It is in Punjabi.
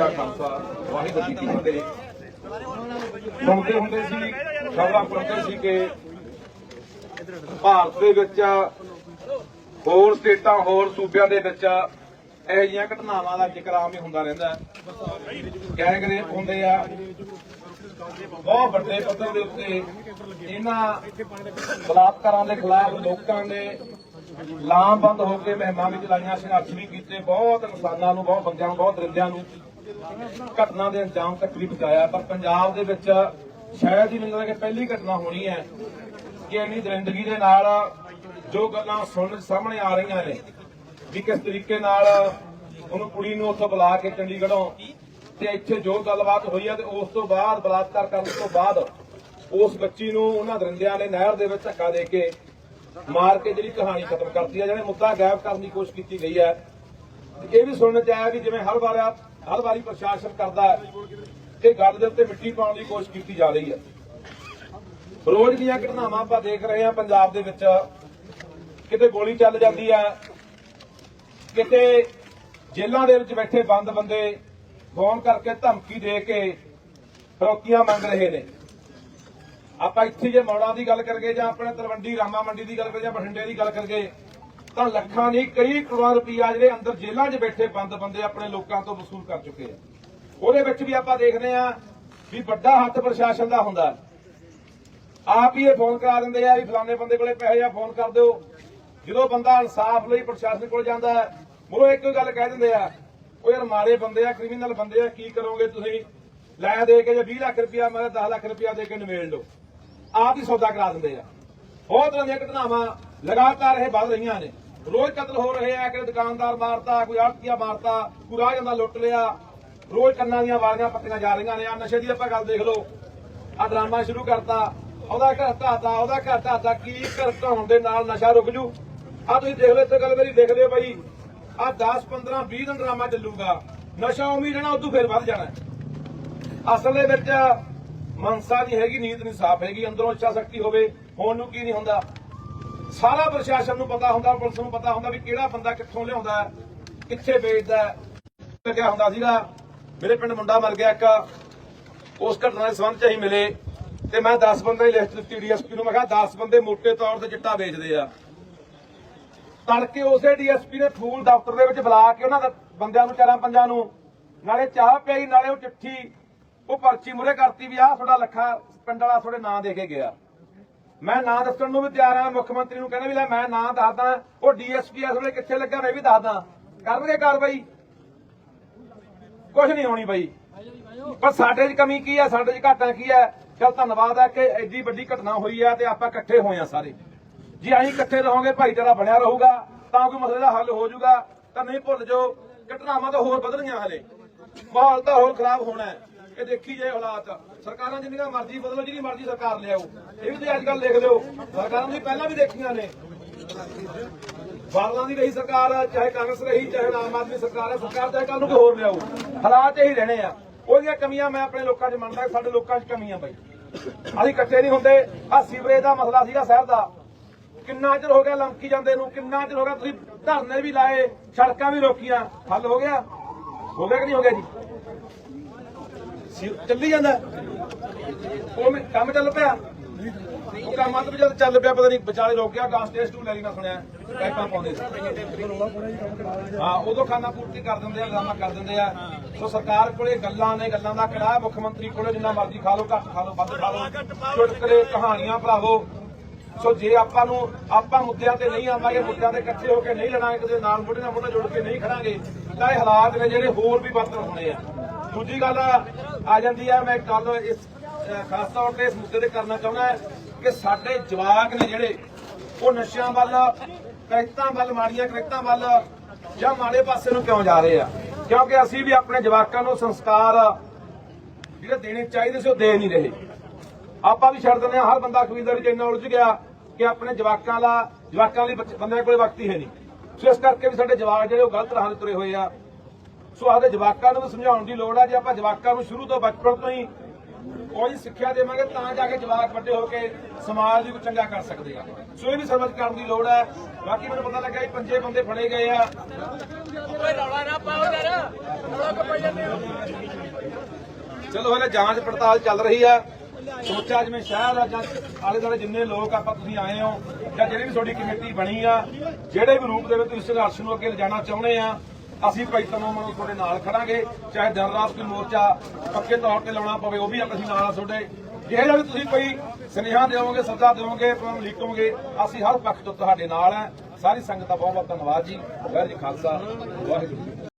ਕਾ ਖਾਲਸਾ, ਵਾਹਿਗੁਰੂ ਜੀ ਕੀ ਫਤਿਹ। ਸੁਣਦੇ ਹੁੰਦੇ ਸੀ ਖਬਰਾਂ ਪੜ੍ਹਦੇ ਸੀ ਕਿ ਭਾਰਤ ਦੇ ਵਿੱਚ ਹੋਰ ਸਟੇਟਾਂ, ਹੋਰ ਸੂਬਿਆਂ ਦੇ ਵਿੱਚ ਇਹੋ ਜਿਹੀਆਂ ਘਟਨਾਵਾਂ ਦਾ ਜ਼ਿਕਰ ਆਮ ਹੀ ਹੁੰਦਾ ਰਹਿੰਦਾ ਗੈਂਗ ਰੇਪ ਹੁੰਦੇ ਆ, ਬਹੁਤ ਵੱਡੇ ਪੱਧਰ ਦੇ ਉੱਤੇ ਇਹਨਾਂ ਬਲਾਤਕਾਰਾਂ ਦੇ ਖਿਲਾਫ ਲੋਕਾਂ ਨੇ ਲਾਮਬੰਦ ਹੋ ਕੇ ਮਹਿਮਾਂ ਵਿੱਚ ਲਾਈਆਂ ਸੰਘਰਸ਼ ਵੀ ਕੀਤੇ, ਬਹੁਤ ਇਨਸਾਨਾਂ ਨੂੰ, ਬਹੁਤ ਬੰਦਿਆਂ ਨੂੰ, ਬਹੁਤ ਦਰਿੰਦਿਆਂ ਨੂੰ। ਘਟਨਾ ਦੇ ਅੰਜਾਮ ਤੱਕ ਵੀ ਪਹੁੰਚਾਇਆ, ਪਰ ਪੰਜਾਬ ਦੇ ਵਿੱਚ ਸ਼ਾਇਦ ਹੀ ਮੈਨੂੰ ਲੱਗਦਾ ਕਿ ਪਹਿਲੀ ਘਟਨਾ ਹੋਣੀ ਹੈ ਕਿ ਇੰਨੀ ਦਰਿੰਦਗੀ ਦੇ ਨਾਲ ਜੋ ਗੱਲਾਂ ਸੁਣਨ ਸਾਹਮਣੇ ਆ ਰਹੀਆਂ ਨੇ, ਵੀ ਕਿਸ ਤਰੀਕੇ ਨਾਲ ਉਹਨੂੰ ਕੁੜੀ ਨੂੰ ਉੱਥੋਂ ਬੁਲਾ ਕੇ ਚੰਡੀਗੜ੍ਹੋਂ ਤੇ ਇੱਥੇ ਜੋ ਗੱਲਬਾਤ ਹੋਈ ਹੈ ਤੇ ਉਸ ਤੋਂ ਬਾਅਦ, ਬਲਾਤਕਾਰ ਕਰਨ ਤੋਂ ਬਾਅਦ ਉਸ ਬੱਚੀ ਨੂੰ ਉਹਨਾਂ ਦਰਿੰਦਿਆਂ ਨੇ ਨਹਿਰ ਦੇ ਵਿੱਚ ਧੱਕਾ ਦੇ ਕੇ ਮਾਰ ਕੇ ਜਿਹੜੀ ਕਹਾਣੀ ਖਤਮ ਕਰਤੀ ਹੈ ਜਿਹੜੇ ਮੁੱਦਾ ਗਾਇਬ ਕਰਨ ਦੀ ਕੋਸ਼ਿਸ਼ ਕੀਤੀ ਗਈ ਹੈ। ਇਹ ਵੀ ਸੁਣਨ ਚ ਆਇਆ ਵੀ ਜਿਵੇਂ ਹਰ ਵਾਰ ਹਰ ਵਾਰੀ ਪ੍ਰਸ਼ਾਸਨ ਕਰਦਾ ਹੈ ਕਿ ਗੱਲ ਦੇ ਉੱਤੇ ਮਿੱਟੀ ਪਾਉਣ ਦੀ ਕੋਸ਼ਿਸ਼ ਕੀਤੀ ਜਾ ਰਹੀ ਹੈ। ਰੋਜ਼ ਦੀਆਂ ਘਟਨਾਵਾਂ ਆਪਾਂ ਦੇਖ ਰਹੇ ਹਾਂ ਪੰਜਾਬ ਦੇ ਵਿੱਚ। ਕਿਤੇ ਗੋਲੀ ਚੱਲ ਜਾਂਦੀ ਹੈ, ਕਿਤੇ ਜੇਲ੍ਹਾਂ ਦੇ ਵਿੱਚ ਬੈਠੇ ਬੰਦ ਬੰਦੇ ਫੋਨ ਕਰਕੇ ਧਮਕੀ ਦੇ ਕੇ ਫਰੋਕੀਆਂ ਮੰਗ ਰਹੇ ਨੇ। ਆਪਾਂ ਇੱਥੇ ਜੇ ਮੌੜਾਂ ਦੀ ਗੱਲ ਕਰਗੇ ਜਾਂ ਆਪਣੇ ਤਲਵੰਡੀ ਰਾਮਾ ਮੰਡੀ ਦੀ ਗੱਲ ਕਰਗੇ ਜਾਂ ਬਠਿੰਡੇ ਦੀ ਗੱਲ ਕਰਗੇ ਤਾਂ ਲੱਖਾਂ ਨਹੀਂ, ਕਈ ਕਰੋੜ ਰੁਪਈਆ ਜਿਹੜੇ ਅੰਦਰ ਜੇਲ੍ਹਾਂ 'ਚ ਬੈਠੇ ਬੰਦ ਬੰਦੇ ਆਪਣੇ ਲੋਕਾਂ ਤੋਂ ਵਸੂਲ ਕਰ ਚੁੱਕੇ ਆ। ਉਹਦੇ ਵਿੱਚ ਵੀ ਆਪਾਂ ਦੇਖਦੇ ਆ ਵੀ ਵੱਡਾ ਹੱਥ ਪ੍ਰਸ਼ਾਸਨ ਦਾ ਹੁੰਦਾ। ਆਪ ਹੀ ਇਹ ਫੋਨ ਕਰਾ ਦਿੰਦੇ ਆ ਵੀ ਫਲਾਣੇ ਬੰਦੇ ਕੋਲੇ ਪੈਸੇ ਆ ਫੋਨ ਕਰ ਦਿਓ। ਜਦੋਂ ਬੰਦਾ ਇਨਸਾਫ ਲਈ ਪ੍ਰਸ਼ਾਸਨ ਕੋਲ ਜਾਂਦਾ ਹੈ ਮੁਰੋ ਇੱਕ ਹੀ ਗੱਲ ਕਹਿ ਦਿੰਦੇ ਆ, ਉਹ ਯਾਰ ਮਾਰੇ ਬੰਦੇ ਆ ਕ੍ਰਿਮੀਨਲ ਬੰਦੇ ਆ, ਕੀ ਕਰੋਗੇ ਤੁਸੀਂ? ਲੈ ਦੇ ਕੇ ਜੇ 20 ਲੱਖ ਰੁਪਇਆ ਮੈਂ 10 ਲੱਖ ਰੁਪਇਆ ਦੇ ਕੇ ਨਿਵੇੜ ਲਓ। ਆਪ ਹੀ ਸੌਦਾ ਕਰਾ ਦਿੰਦੇ ਆ। ਬਹੁਤ ਤਰ੍ਹਾਂ ਦੀਆਂ ਘਟਨਾਵਾਂ ਲਗਾਤਾਰ ਇਹ ਵੱਧ ਰਹੀਆਂ ਨੇ। ਰੋਜ਼ ਕਤਲ ਹੋ ਰਹੇ ਆ ਕਿ ਦੁਕਾਨਦਾਰ ਮਾਰਤਾ, ਕੋਈ ਆੜਤੀਆ ਮਾਰਤਾ, ਕੋਈ ਰਾਹ ਜਾਂਦਾ ਲੁੱਟ ਲਿਆ, ਰੋਜ਼ ਕੰਨਾਂ ਦੀਆਂ ਵਾਲੀਆਂ ਪੱਟੀਆਂ ਜਾ ਰਹੀਆਂ ਨੇ ਆ ਨਸ਼ੇ ਦੀ ਆਪਾਂ ਗੱਲ ਦੇਖ ਲਓ। ਆ ਡਰਾਮਾ ਸ਼ੁਰੂ ਕਰਤਾ, ਉਹਦਾ ਘਰ ਢਾਤਾ ਉਹਦਾ ਘਰ ਢਾਤਾ ਕੀ ਘਰ ਢਾਉਣ ਦੇ ਨਾਲ ਨਸ਼ਾ ਰੁਕ ਜੂ? ਆ ਤੁਸੀਂ ਦੇਖ ਲਓ, ਇੱਥੇ ਗੱਲ ਮੇਰੀ ਦੇਖ ਲਿਓ ਬਾਈ। ਆ 10 15 20 ਦਿਨ ਡਰਾਮਾ ਚੱਲੂਗਾ। ਨਸ਼ਾ ਉਮੀ ਰਹਿਣਾ ਉਦੋਂ ਫੇਰ ਵੱਧ ਜਾਣਾ ਅਸਲ ਦੇ ਵਿੱਚ ਮਨਸਾ ਨਹੀਂ ਹੈਗੀ ਨੀਤ ਨਹੀਂ ਸਾਫ਼ ਹੈਗੀ, ਅੰਦਰੋਂ ਇੱਛਾ ਸ਼ਕਤੀ ਹੋਵੇ, ਹੋਣ ਨੂੰ ਕੀ ਨਹੀਂ ਹੁੰਦਾ। ਸਾਰਾ ਪ੍ਰਸ਼ਾਸਨ ਨੂੰ ਪਤਾ ਹੁੰਦਾ, ਪੁਲਿਸ ਨੂੰ ਪਤਾ ਹੁੰਦਾ ਵੀ ਕਿਹੜਾ ਬੰਦਾ ਕਿੱਥੋਂ ਲਿਆਉਂਦਾ ਕਿੱਥੇ ਵੇਚਦਾ ਲੱਗਿਆ ਹੁੰਦਾ ਸੀਗਾ, ਮੇਰੇ ਪਿੰਡ ਮੁੰਡਾ ਮਰ ਗਿਆ ਇੱਕ, ਉਸ ਘਟਨਾ ਦੇ ਸੰਬੰਧ ਚ ਅਸੀਂ ਮਿਲੇ ਤੇ ਮੈਂ 10 ਬੰਦੇ ਦੀ ਲਿਸਟ ਦਿੱਤੀ ਡੀਐਸਪੀ ਨੂੰ, ਮੈਂ ਕਿਹਾ 10 ਬੰਦੇ ਮੋٹے ਤੌਰ ਤੇ ਚਿੱਟਾ ਵੇਚਦੇ ਆ। ਤੜਕੇ ਉਸੇ ਡੀਐਸਪੀ ਨੇ ਫੂਲ ਦਫ਼ਤਰ ਦੇ ਵਿੱਚ ਬੁਲਾ ਕੇ ਉਹਨਾਂ ਦੇ ਬੰਦਿਆਂ ਨੂੰ, ਚਾਰਾਂ ਪੰਜਾਂ ਨੂੰ, ਨਾਲੇ ਚਾਹ ਪਿਆਈ ਨਾਲੇ ਉਹ ਚਿੱਠੀ, ਉਹ ਪਰਚੀ ਮੁਰੇ ਕਰਤੀ ਵੀ ਆਹ ਤੁਹਾਡਾ ਲੱਖਾ ਪਿੰਡ ਵਾਲਾ ਤੁਹਾਡੇ ਨਾਂ ਦੇ ਕੇ ਗਿਆ। ਮੈਂ ਨਾਂ ਦੱਸਣ ਨੂੰ ਵੀ ਤਿਆਰ ਆ ਮੁੱਖ ਮੰਤਰੀ ਨੂੰ ਕਹਿੰਦਾ ਵੀ ਲੈ ਮੈਂ ਨਾਂ ਦੱਸਦਾ, ਉਹ ਡੀਐਸਪੀ ਇਸ ਵੇਲੇ ਕਿੱਥੇ ਲੱਗਾ ਮੈਂ ਵੀ ਦੱਸਦਾ। ਕਰਨਗੇ ਕਾਰਵਾਈ? ਕੁਝ ਨਹੀਂ ਹੋਣੀ ਬਾਈ। ਪਰ ਸਾਡੇ 'ਚ ਕਮੀ ਕੀ ਆ ਸਾਡੇ 'ਚ ਘਾਟਾ ਕੀ ਆ ਚਲ ਧੰਨਵਾਦ ਆ ਕਿ ਐਡੀ ਵੱਡੀ ਘਟਨਾ ਹੋਈ ਆ ਤੇ ਆਪਾਂ ਇਕੱਠੇ ਹੋਏ ਆ ਸਾਰੇ। ਜੇ ਅਸੀਂ ਇਕੱਠੇ ਰਹੋਗੇ, ਭਾਈਚਾਰਾ ਬਣਿਆ ਰਹੂਗਾ, ਤਾਂ ਕੋਈ ਮਸਲੇ ਦਾ ਹੱਲ ਹੋ ਜਾਊਗਾ। ਤਾਂ ਨਹੀਂ ਭੁੱਲ ਜਾਓ ਘਟਨਾਵਾਂ ਤਾਂ ਹੋਰ ਵਧਣੀਆਂ ਹਲੇ। ਮਾਹੌਲ ਤਾਂ ਹੋਰ ਖਰਾਬ ਹੋਣਾ ਹੈ। ਇਹ ਦੇਖੀ ਜੇ ਹਾਲਾਤ। ਸਰਕਾਰਾਂ ਜਿੰਨੀਆਂ ਮਰਜ਼ੀ ਬਦਲੋ ਜਿਹਦੀ ਮਰਜ਼ੀ ਸਰਕਾਰ ਲਿਆਓ। ਇਹ ਵੀ ਤੇ ਅੱਜ ਕੱਲ ਲਿਖ ਦਿਓ ਸਰਕਾਰਾਂ ਦੀ ਪਹਿਲਾਂ ਵੀ ਦੇਖੀਆਂ ਨੇ। ਬਾਦਲਾਂ ਦੀ ਰਹੀ ਸਰਕਾਰ, ਚਾਹੇ ਕਾਂਗਰਸ ਰਹੀ, ਚਾਹੇ ਆਮ ਆਦਮੀ ਸਰਕਾਰ ਹੈ, ਸਰਕਾਰ ਚਾਹੇ ਕੱਲ ਨੂੰ ਕੋਈ ਹੋਰ ਲਿਆਓ। ਹਾਲਾਤ ਇਹੀ ਰਹਿਣੇ ਆ। ਉਹਦੀਆਂ ਕਮੀਆਂ ਮੈਂ ਆਪਣੇ ਲੋਕਾਂ 'ਚ ਮੰਨਦਾ, ਸਾਡੇ ਲੋਕਾਂ 'ਚ ਕਮੀਆਂ ਬਾਈ। ਅਸੀਂ ਇਕੱਠੇ ਨਹੀਂ ਹੁੰਦੇ। ਆ ਸੀਵਰੇਜ ਦਾ ਮਸਲਾ ਸੀਗਾ ਸ਼ਹਿਰ ਦਾ। ਕਿੰਨਾ ਚਿਰ ਹੋ ਗਿਆ ਲੰਕੀ ਜਾਂਦੇ ਨੂੰ, ਕਿੰਨਾ ਚਿਰ ਹੋ ਗਿਆ ਤੁਸੀਂ ਧਰਨੇ ਵੀ ਲਾਏ, ਸੜਕਾਂ ਵੀ ਰੋਕੀਆਂ। ਹੱਲ ਹੋ ਗਿਆ? ਹੋ ਗਿਆ ਕਿ ਨਹੀਂ ਹੋ ਗਿਆ ਜੀ? ਚੱਲੀ ਜਾਂਦਾ। ਉਹ ਮੈਂ- ਕੰਮ ਚੱਲ ਪਿਆ। ਉਹ ਕੰਮ ਆ ਤਾਂ ਚੱਲ ਪਿਆ, ਪਤਾ ਨਹੀਂ ਵਿਚਾਲੇ ਰੋਕ ਗਿਆ ਗਾਂ ਸਟੇਜ ਟੂ ਲੈ ਲਈ ਮੈਂ ਸੁਣਿਆ ਪਾਈਪਾਂ ਪਾਉਂਦੇ ਸੀ। ਹਾਂ, ਉਦੋਂ ਖਾਨਾ ਪੂਰਤੀ ਕਰ ਦਿੰਦੇ ਆ, ਡਰਾਮਾ ਕਰ ਦਿੰਦੇ ਆ। ਸੋ ਸਰਕਾਰ ਕੋਲੇ ਗੱਲਾਂ ਨੇ, ਗੱਲਾਂ ਦਾ ਕੜਾ, ਮੁੱਖ ਮੰਤਰੀ ਕੋਲੇ ਜਿੰਨਾ ਮਰਜ਼ੀ ਖਾ ਲਓ, ਘੱਟ ਖਾ ਲਓ, ਵੱਧ ਖਾ ਲਓ, ਚੁਟਕਲੇ, ਕਹਾਣੀਆਂ ਭਰਾਵੋ। ਸੋ ਜੇ ਆਪਾਂ ਨੂੰ ਆਪਾਂ ਮੁੱਦਿਆਂ ਤੇ ਨਹੀਂ ਆਵਾਂਗੇ, ਮੁੱਦਿਆਂ ਤੇ ਇਕੱਠੇ ਹੋ ਕੇ ਨਹੀਂ ਲੜਾਂਗੇ ਕਿਸੇ ਨਾਲ ਮੋਢੇ ਨਾਲ ਮੋਢਾ ਜੋੜ ਕੇ ਨਹੀਂ ਖੜਾਂਗੇ, ਤਾਂ ਇਹ ਹਾਲਾਤ ਨੇ ਜਿਹੜੇ ਹੋਰ ਵੀ ਬਦਤਰ ਹੋਣੇ ਆ। ਦੂਜੀ ਗੱਲ ਆ ਆ ਜਾਂਦੀ ਆ। ਮੈਂ ਗੱਲ ਇਸ ਖਾਸ ਤੌਰ ਤੇ ਇਸ ਮੁੱਦੇ ਤੇ ਕਰਨਾ ਚਾਹੁੰਦਾ ਕਿ ਸਾਡੇ ਜਵਾਕ ਨੇ ਜਿਹੜੇ, ਉਹ ਨਸ਼ਿਆਂ ਵੱਲ, ਕਰੈਕਟਾਂ ਵੱਲ, ਮਾੜੀਆਂ ਕਰੈਕਟਾਂ ਵੱਲ ਜਾਂ ਮਾੜੇ ਪਾਸੇ ਨੂੰ ਕਿਉਂ ਜਾ ਰਹੇ ਆ? ਕਿਉਂਕਿ ਅਸੀਂ ਵੀ ਆਪਣੇ ਜਵਾਕਾਂ ਨੂੰ ਸੰਸਕਾਰ ਜਿਹੜੇ ਦੇਣੇ ਚਾਹੀਦੇ ਸੀ, ਉਹ ਦੇ ਨਹੀਂ ਰਹੇ। ਆਪਾਂ ਵੀ ਛੱਡ ਦਿੰਦੇ ਆ ਹਰ ਬੰਦਾ ਖਰੀਦਦਾਰੀ ਚ ਇੰਨਾ ਉਲਝ ਗਿਆ ਕਿ ਆਪਣੇ ਜਵਾਕਾਂ ਦਾ ਜਵਾਕਾਂ ਲਈ ਬੰਦਿਆਂ ਕੋਲੇ ਵਕਤ ਹੀ ਹੈ ਨਹੀਂ। ਸੋ ਇਸ ਕਰਕੇ ਵੀ ਸਾਡੇ ਜਵਾਕ ਜਿਹੜੇ ਉਹ ਗਲਤ ਰਾਹ ਤੇ ਤੁਰੇ ਹੋਏ ਆ। ਸੋ ਆਦੇ ਜਵਾਕਾਂ ਨੂੰ ਸਮਝਾਉਣ ਦੀ ਲੋੜ ਆ ਜੇ ਆਪਾਂ ਜਵਾਕਾਂ ਨੂੰ ਸ਼ੁਰੂ ਤੋਂ ਬਚਪਨ ਤੋਂ ਹੀ ਕੋਈ ਸਿੱਖਿਆ ਦੇਵਾਂਗੇ ਤਾਂ ਜਾ ਕੇ ਜਵਾਕ ਵੱਡੇ ਹੋ ਕੇ ਸਮਾਜ ਨੂੰ ਚੰਗਾ ਕਰ ਸਕਦੇ ਆ। ਸੋ ਇਹ ਵੀ ਸਮਝ ਕਰਨ ਦੀ ਲੋੜ ਹੈ ਬਾਕੀ ਮੈਨੂੰ ਪਤਾ ਲੱਗਾ ਇਹ ਪੰਜੇ ਬੰਦੇ ਫੜੇ ਗਏ ਆ। ਓਏ ਰੌਲਾ ਨਾ ਪਾਓ ਯਾਰ। ਰੌਲਾ ਕਪਾਈ ਜਾਂਦੇ ਹੋ? ਚਲੋ ਹਲੇ ਜਾਂਚ ਪੜਤਾਲ ਚੱਲ ਰਹੀ ਆ। ਸੋਚਾ ਜਿਵੇਂ ਸ਼ਹਿਰ ਆ ਜਾਂ ਆਲੇ ਦੁਆਲੇ ਜਿੰਨੇ ਲੋਕ ਆਪਾਂ ਤੁਸੀਂ ਆਏ ਹੋ ਜਾਂ ਜਿਹੜੀ ਵੀ ਤੁਹਾਡੀ ਕਮੇਟੀ ਬਣੀ ਆ ਜਿਹੜੇ ਵੀ ਰੂਪ ਦੇ ਵਿੱਚ ਤੁਸੀਂ ਸੰਘਰਸ਼ ਨੂੰ ਅੱਗੇ ਲਿਜਾਣਾ ਚਾਹੁੰਦੇ ਆ ਅਸੀਂ ਭਾਈ ਤਨੋਂ ਤੁਹਾਡੇ ਨਾਲ ਖੜਾਂਗੇ, ਚਾਹੇ ਦਿਨ ਰਾਤ ਕੋਈ ਮੋਰਚਾ ਪੱਕੇ ਤੌਰ ਤੇ ਲਾਉਣਾ ਪਵੇ, ਉਹ ਵੀ ਅਸੀਂ ਨਾਲ ਆ ਤੁਹਾਡੇ। ਜਿਹੜਾ ਵੀ ਤੁਸੀਂ ਕੋਈ ਸੁਨੇਹਾ ਦਿਓਗੇ, ਸੱਦਾ ਦਿਓਗੇ, ਪ੍ਰੋਗਰਾਮ ਲਿਖੋਗੇ ਅਸੀਂ ਹਰ ਪੱਖ ਤੋਂ ਤੁਹਾਡੇ ਨਾਲ ਆ। ਸਾਰੀ ਸੰਗਤ ਦਾ ਬਹੁਤ ਬਹੁਤ ਧੰਨਵਾਦ ਜੀ। ਵਾਹਿਗੁਰੂ ਜੀ ਖਾਲਸਾ, ਵਾਹਿਗੁਰੂ ਜੀ